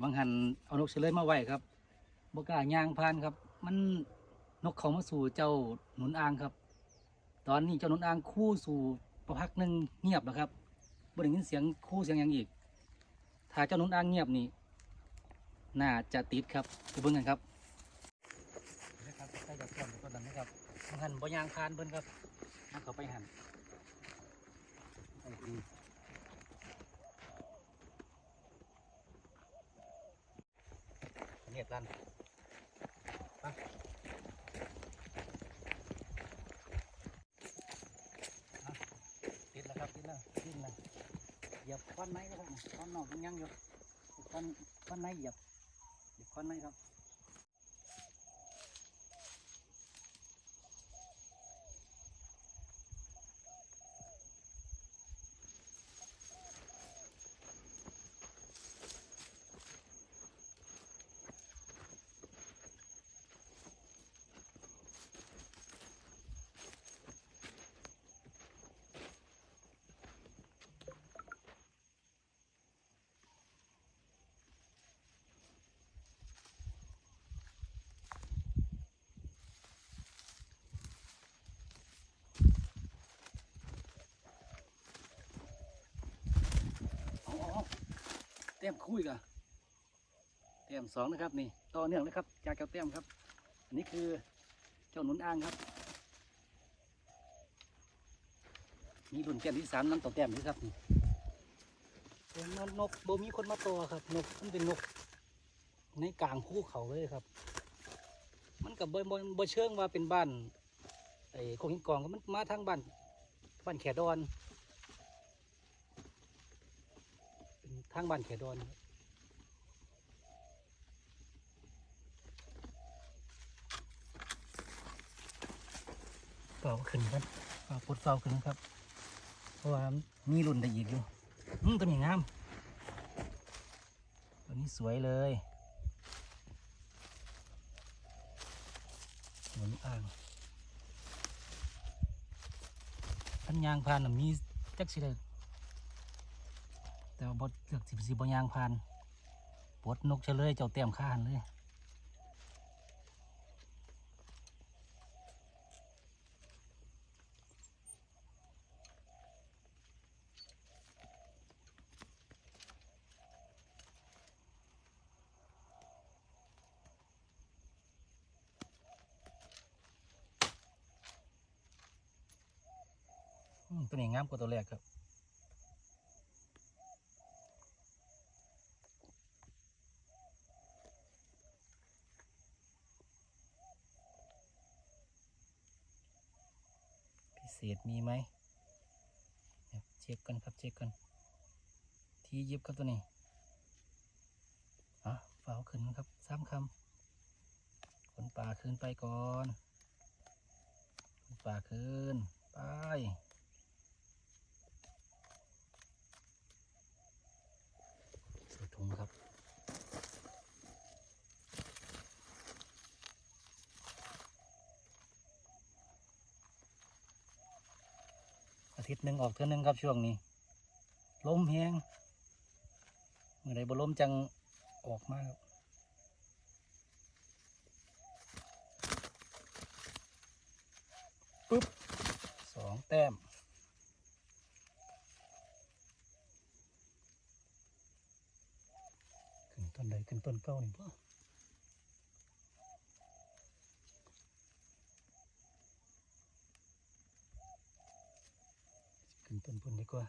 บางหันเอานกเฉลยมาไว้ครับบกล้าย่างพานครับ มันนกเขามาสู่เจ้าหนุนอ่างครับ ตอนนี้เจ้าหนุนอ่างคู่สู่ประพักหนึ่งเงียบแล้วครับบ่ได้ยินเสียงคู่เสียงอย่างอีก ถ้าเจ้าหนุนอ่างเงียบนี่น่าจะติดครับไปเบิ่งกันครับนะครับใกล้จะแก้มตัวนั้นนะครับบางหันบ่ยางพานเบิ่นครับมันเขาไปหันไปดู เห็ดลันไปอะติดแล้วครับติดแล้วติดแล้วเหยียบควันไหนครับควันนอกมันยังอยู่ควันควันไหนเหยียบเหยียบควันไหนครับ ต็มคุยกันเต็มสองนะครับนี่ต่อเนื่องเลยครับ จากเจ้าเต็มครับ อันนี้คือเจ้าหนุนอ่างครับมีรุ่นแก้มที่สามน้ำต่อแต้มด้วยครับนี่เป็นนกนกโบมีคนมาตัวครับ นกมันเป็นนก ในกลางภูเขาเลยครับ มันกับบ่บ่บ่เชิงว่าเป็นบ้านไอ้โคงหินกองก็มันมาทางบ้านบ้านแขดอน เป็น ทางบ้านเขดอนเฝ้าขึ้นกันเฝ้าปดเฝ้าขึ้นครับ เพราะว่ามีรุ่นได้อีกอยู่อืมตัวนี้งามตัวนี้สวยเลยหนุนอ่างพันยางพานมีจักสิได้แต่ ว่าบดเลือกสิบสิบยางพันปลดนกเฉลยเจ้าเต็มข้านเลยตัวนี้งามกว่าตัวแรกครับ เศษมีไหมเช็คกันครับเช็คกันที่ยิบครับตัวนี้อะฝาขึ้นครับสามคำขนป่าขึ้นไปก่อนขนป่าขึ้นไปใส่ถุงครับ อา ทิตย์หนึ่งออกเท่านึงครับช่วงนี้ลมแห้งเมื่อใดบ่ลมจังออกมาครับปุ๊บสองแต้มขึ้นต้นใดขึ้นต้นเก้านี่ป่ะขึ้นต้ นพุ่นดีกว่า